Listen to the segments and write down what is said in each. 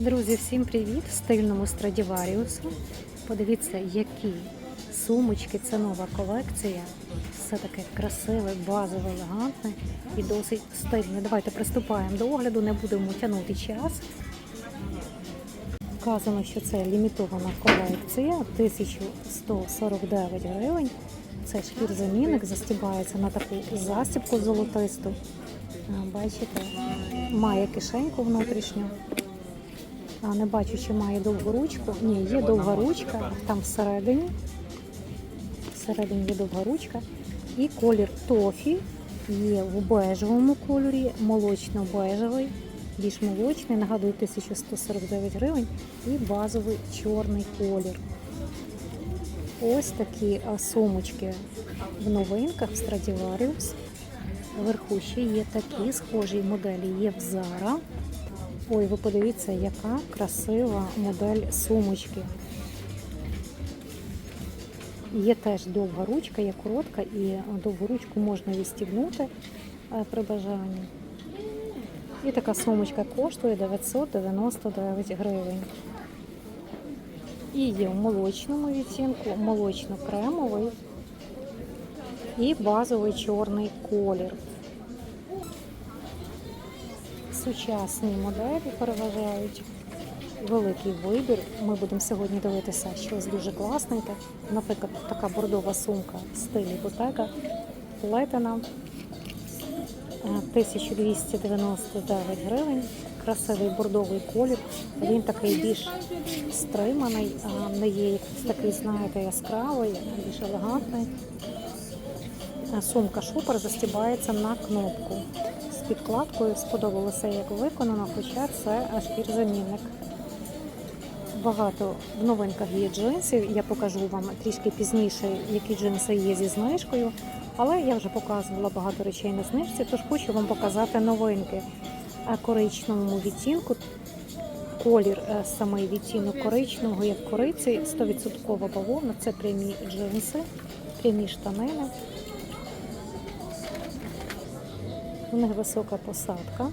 Друзі, всім привіт! В стильному Страдіваріусу. Подивіться, які сумочки. Це нова колекція. Все таке красиве, базове, елегантне і досить стильне. Давайте приступаємо до огляду, не будемо тягнути час. Вказано, що це лімітована колекція 1149 гривень. Це шкірзамінник, застібається на таку застібку золотисту. Бачите, має кишеньку внутрішню. Не бачу, чи має довгу ручку. Ні, є довга ручка, там всередині. Всередині є довга ручка. І колір тофі є в бежевому кольорі, молочно-бежевий, більш молочний, нагадую, 1149 гривень, і базовий чорний колір. Ось такі сумочки в новинках в Stradivarius. Вверху ще є такі схожі моделі є в Zara. Ой, ви подивіться, яка красива модель сумочки. Є теж довга ручка, є коротка, і довгу ручку можна відстігнути е, при бажанні. І така сумочка коштує 999 гривень. І є в молочному відтінку, молочно-кремовий і базовий чорний колір сучасні моделі переважають. Великий вибір. Ми будемо сьогодні дивитися щось дуже класненьке. Наприклад, така бордова сумка в стилі ботека плетена Е, 1299 гривень. Красивий бордовий колір. Він такий більш стриманий, не є такий, знаєте, яскравий, більш елегантний. Е, Сумка шупер застібається на кнопку підкладкою. Сподобалося, як виконано, хоча це шкірзамінник. Багато в новинках є джинсів. Я покажу вам трішки пізніше, які джинси є зі знижкою. Але я вже показувала багато речей на знижці, тож хочу вам показати новинки. А коричневому відтінку колір е, самий відтінок коричневого, як кориці, 100% бавовна. Це прямі джинси, прямі штанини. У них висока посадка.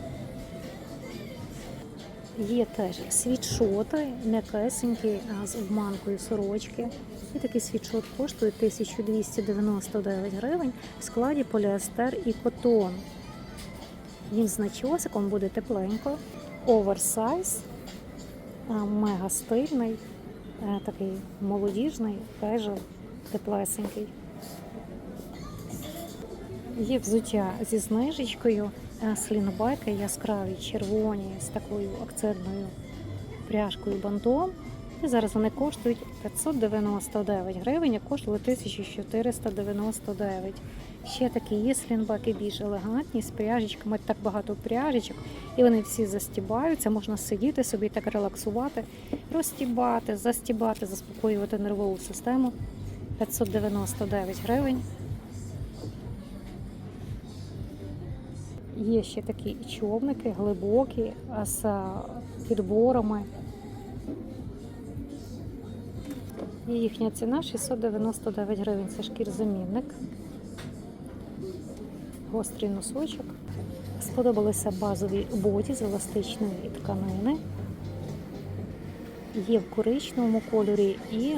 Є теж світшоти, м'якесенькі з обманкою сорочки. І такий світшот коштує 1299 гривень в складі поліестер і котон. Він з начосиком буде тепленько, оверсайз, мега стильний, е, такий молодіжний, кежуал, теплесенький. Є взуття зі знижечкою, е, слінбайки яскраві, червоні з такою акцентною пряжкою бантом. І зараз вони коштують 599 гривень, а коштували 1499. Ще такі є слінбаки більш елегантні, з пряжечками, так багато пряжечок, і вони всі застібаються, можна сидіти собі так релаксувати, розстібати, застібати, заспокоювати нервову систему. 599 гривень. Є ще такі човники глибокі з підборами. І їхня ціна 699 гривень. Це шкірзамінник. Гострий носочок. Сподобалися базові боді з еластичної тканини. Є в коричневому кольорі, і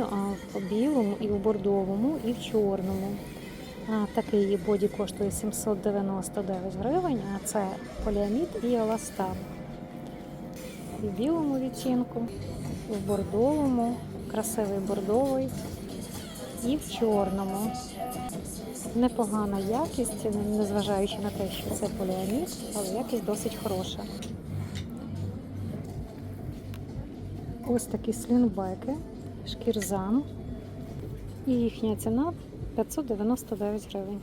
в білому, і в бордовому, і в чорному. Такий боді коштує 799 гривень, а це поліамід і еластан. В білому відтінку, в бордовому, красивий бордовий, і в чорному. Непогана якість, незважаючи на те, що це поліамід, але якість досить хороша. Ось такі слінбеки, шкірзам. І їхня ціна 599 гривень.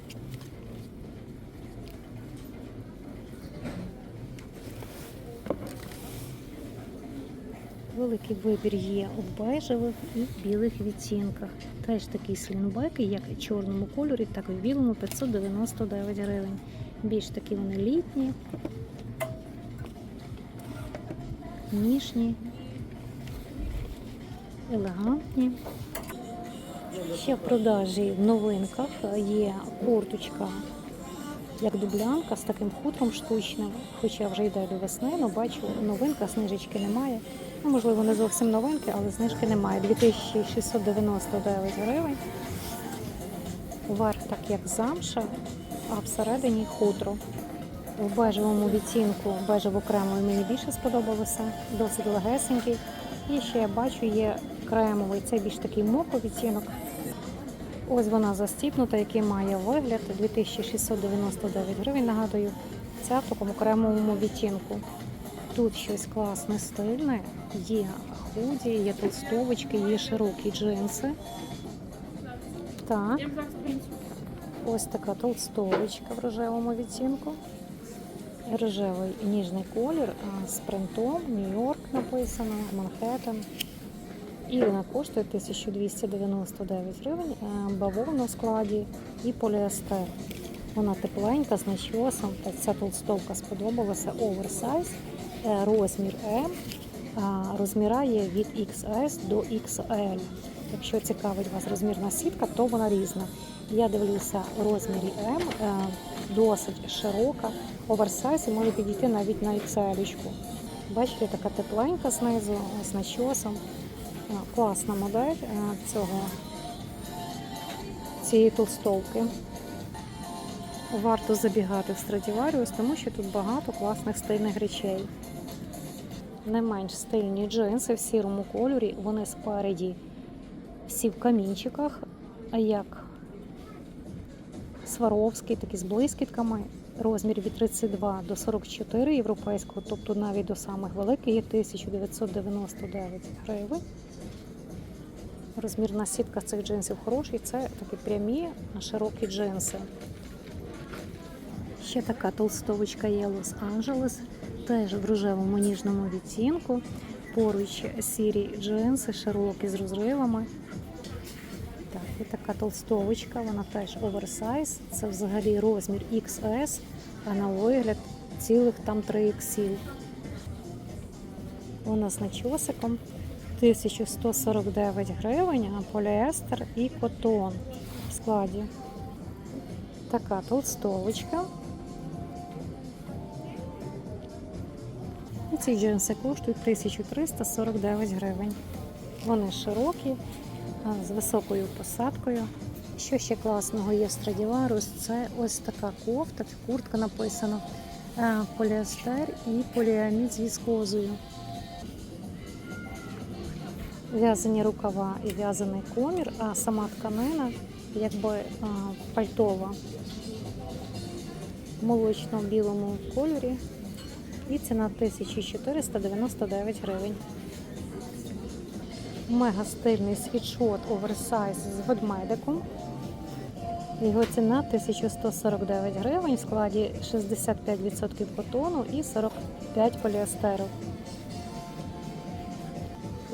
Великий вибір є у бежевих і білих відтінках. Теж такі слінбеки, як в чорному кольорі, так і в білому 599 гривень. Більш такі вони літні, ніжні, елегантні. Ще в продажі в новинках є курточка як дублянка з таким хутром штучним, хоча вже йде до весни, але бачу, новинка, снижечки немає. Ну, можливо, не зовсім новинки, але знижки немає. 2699 гривень. Верх так як замша, а всередині хутро. В бежевому відтінку бежево кремовий мені більше сподобалося, досить легесенький. І ще я бачу, є кремовий, це більш такий моко відтінок. Ось вона застіпнута, який має вигляд 2699 гривень. Нагадую, це в такому кремовому відтінку. Тут щось класне, стильне, є худі, є толстовочки, є широкі джинси. Так, ось така толстовочка в рожевому відтінку. Рожевий ніжний колір з принтом, Нью-Йорк написано, Манхеттен. І вона коштує 1299 гривень, е, бавовна в складі і поліестер. Вона тепленька, з начосом. Ця толстовка сподобалася. Оверсайз, е, розмір М. а, Розміра є від XS до XL. Якщо цікавить вас розмірна сітка, то вона різна. Я дивлюся у розмірі М, е, досить широка. Оверсайз і може підійти навіть на XL. Бачите, така тепленька знизу, з начосом. А, Класна модель е, цього цієї толстовки. Варто забігати в Stradivarius, тому що тут багато класних стильних речей. Не менш стильні джинси в сірому кольорі, вони спереді всі в камінчиках, а як Сваровський, такі з блискітками. Розмір від 32 до 44 європейського, тобто навіть до самих великих є 1999 гривень. Розмірна сітка цих джинсів хороший. Це такі прямі широкі джинси. Ще така толстовочка є Лос-Анджелес, теж в рожевому ніжному відтінку. Поруч сірі джинси, широкі з розривами. Так, і така толстовочка, вона теж оверсайз. Це взагалі розмір XS, а на вигляд цілих там 3XL. Вона з начосиком 1149 гривень, а поліестер і котон в складі. Така толстовочка. І ці джинси коштують 1349 гривень. Вони широкі, з високою посадкою. Що ще класного є в Stradivarius, це ось така кофта, куртка написано, е, поліестер і поліамід з віскозою. В'язані рукава і в'язаний комір, а сама тканина якби пальтова в молочно-білому кольорі. І ціна 1499 гривень. Мега стильний світшот оверсайз з ведмедиком. Його ціна 1149 гривень в складі 65% котону і 45 поліестеру.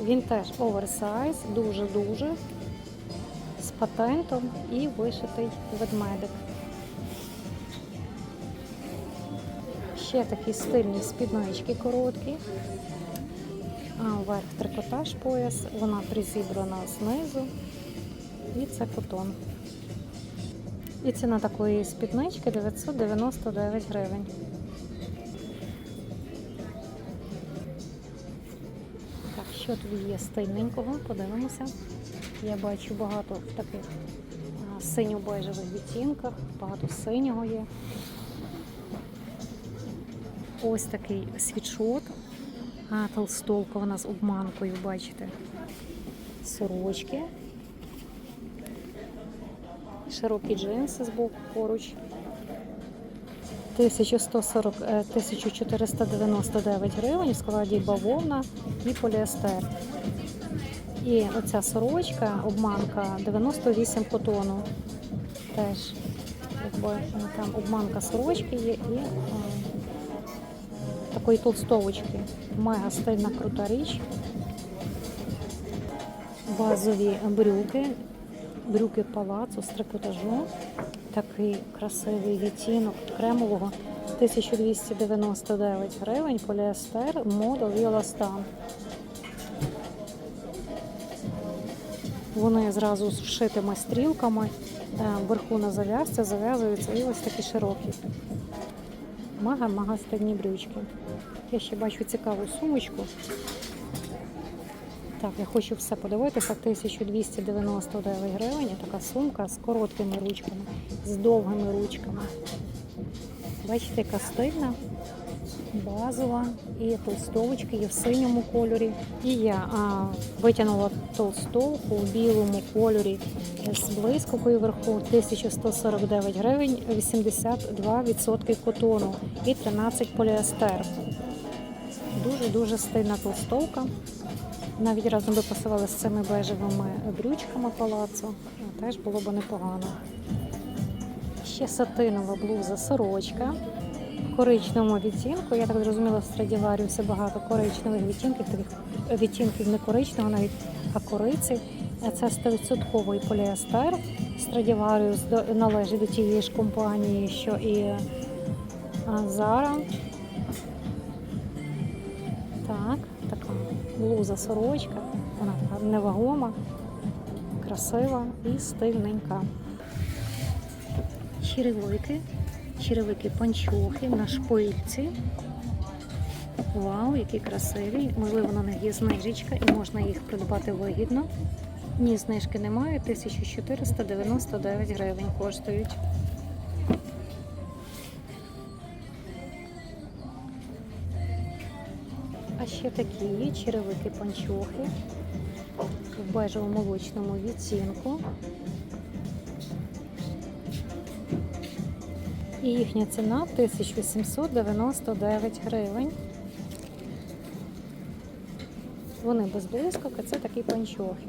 Він теж оверсайз, дуже-дуже, з патентом і вишитий ведмедик. Ще такі стильні спіднички короткі. А верх трикотаж пояс, вона призібрана знизу. І це котон. І ціна такої спіднички 999 гривень. Що тут є стильненького, подивимося. Я бачу багато в таких синьо-бежевих відтінках, багато синього є. Ось такий світшот. А, толстовка вона з обманкою, бачите. Сорочки. Широкі джинси з боку поруч. 1140, е, 1499 гривень в складі бавовна і поліестер. І оця сорочка, обманка 98 котону. Теж якби е, там обманка сорочки є і е, такої толстовочки. Мега стильна крута річ. Базові брюки, брюки палацу з трикотажом. Такий красивий відтінок кремового 1299 гривень, поліестер, мода Віоластан. Вони зразу з вшитими стрілками, е, вверху на зав'язці зав'язуються і ось такі широкі. Мага-мага стильні брючки. Я ще бачу цікаву сумочку. Так, я хочу все подивитися. 1299 гривень. Така сумка з короткими ручками, з довгими ручками. Бачите, яка стильна, базова. І толстовочки є в синьому кольорі. І я а, витягнула толстовку в білому кольорі з блискавкою вверху 1149 гривень, 82% котону і 13 поліестер. Дуже-дуже стильна толстовка. Навіть разом би пасували з цими бежевими брючками палацу. Теж було б непогано. Ще сатинова блуза сорочка в коричневому відтінку. Я так зрозуміла, в Страдіваріусі багато коричневих відтінків, таких відтінків не коричневого навіть, а кориці. Це 100% поліестер. Страдіваріус належить до тієї ж компанії, що і а, блуза сорочка. Вона така невагома, красива і стильненька. Черевики, черевики панчохи на шпильці. Вау, які красиві. Можливо, на них є знижечка і можна їх придбати вигідно. Ні, знижки немає, 1499 гривень коштують. Ще такі черевики панчохи в бежево-молочному відтінку. І їхня ціна 1799 гривень. Вони без блискавки, це такі панчохи.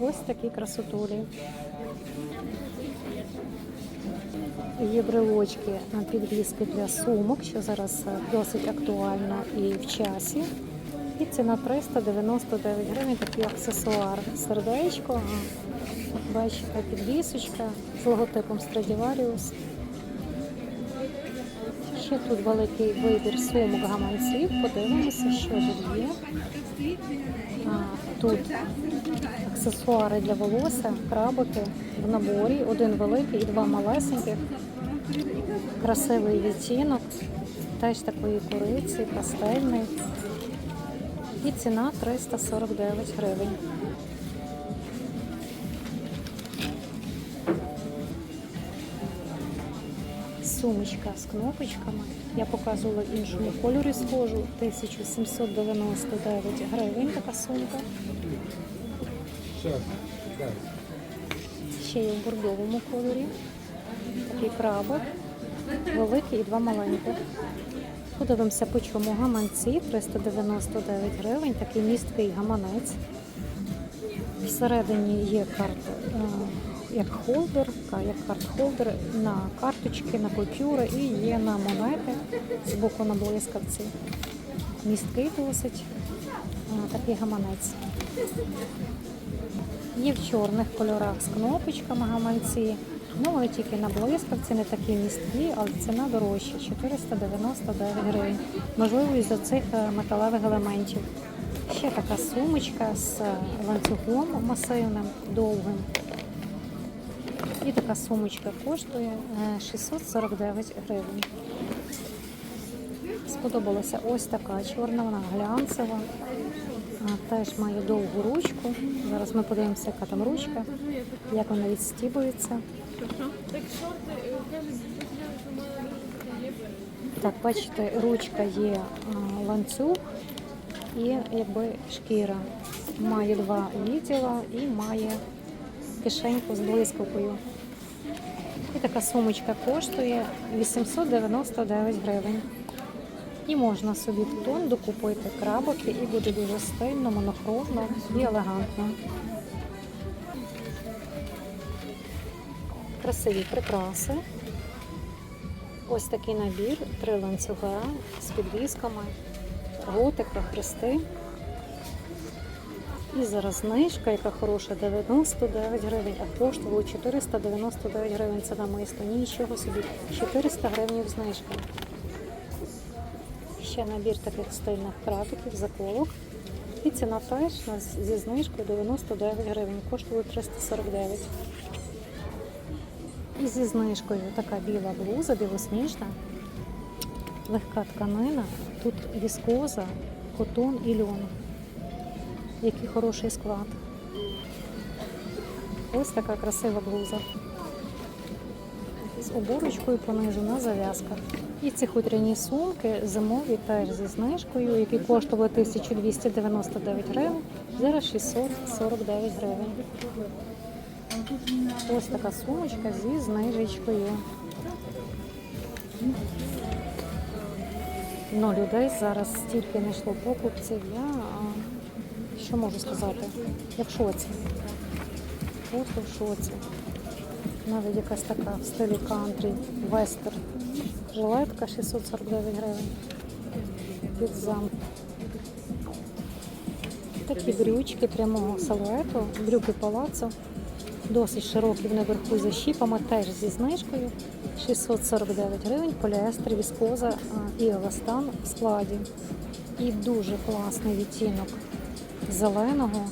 Ось такі красотулі. Є брелочки на підвіски для сумок, що зараз е, досить актуально і в часі. І ціна 399 гривень, такий аксесуар. Сердечко, бачите, підвісочка з логотипом Stradivarius. Ще тут великий вибір сумок гаманців. Подивимося, що тут є. А, тут аксесуари для волосся, крабики в наборі. Один великий і два малесеньких. Красивий відтінок, теж такої кориці, пастельний. І ціна 349 гривень. Сумочка з кнопочками. Я показувала іншому кольорі схожу. 1799 гривень така сумка. Ще є в бордовому кольорі. Такий крабик, великий і два маленьких. Подивимося, по чому гаманці 399 гривень, такий місткий гаманець. Всередині є карта е, як холдер, як карт-холдер на карточки, на купюри і є на монети з боку на блискавці. Місткий досить такий гаманець. Є в чорних кольорах з кнопочками гаманці. Ну, вони тільки на блискавці, не такі місткі, але ціна дорожча 499 гривень. Можливо, із-за цих е, металевих елементів. Ще така сумочка з е, ланцюгом масивним, довгим. І така сумочка коштує е, 649 гривень. Сподобалася ось така чорна, вона глянцева. Теж має довгу ручку. Зараз ми подивимося, яка там ручка, як вона відстібується. Так, бачите, ручка є ланцюг і якби шкіра. Має два відділа і має кишеньку з блискавкою. І така сумочка коштує 899 гривень. І можна собі в тон докупити крабики і буде дуже стильно, монохромно і елегантно. Красиві прикраси. Ось такий набір, три ланцюга з підвісками, готика, хрести. І зараз знижка, яка хороша, 99 гривень, а коштувало 499 гривень. Це на намисто. Нічого собі. 400 гривень знижка. Ще набір таких стильних крабиків, заколок. І ціна теж зі знижкою 99 гривень, коштує 349. І зі знижкою така біла блуза, білосніжна, легка тканина. Тут віскоза, котон і льон. Який хороший склад. Ось така красива блуза. З оборочкою понизу на зав'язках. І ці хутряні сумки зимові теж зі знижкою, які коштували 1299 гривень, зараз 649 гривень. Ось така сумочка зі знижечкою. Ну, людей зараз стільки не йшло покупців. Я що можу сказати? Я в шоці. Просто в шоці. Навіть якась така в стилі кантрі, вестер. Жилетка 649 гривень. Під зам. Такі брючки прямого силуету, брюки палацо. Досить широкі наверху за щіпами, теж зі знижкою. 649 гривень, поліестер, віскоза і еластан в складі. І дуже класний відтінок зеленого.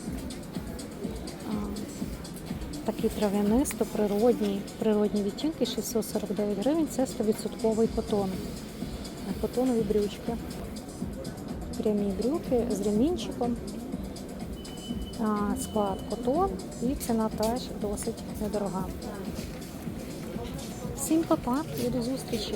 Такий трав'янисто, природній, природні відтінки 649 гривень. Це 100% котон. Котонові брючки. Прямі брюки з ремінчиком. Склад котон і ціна теж досить недорога. Всім па-па і до зустрічі!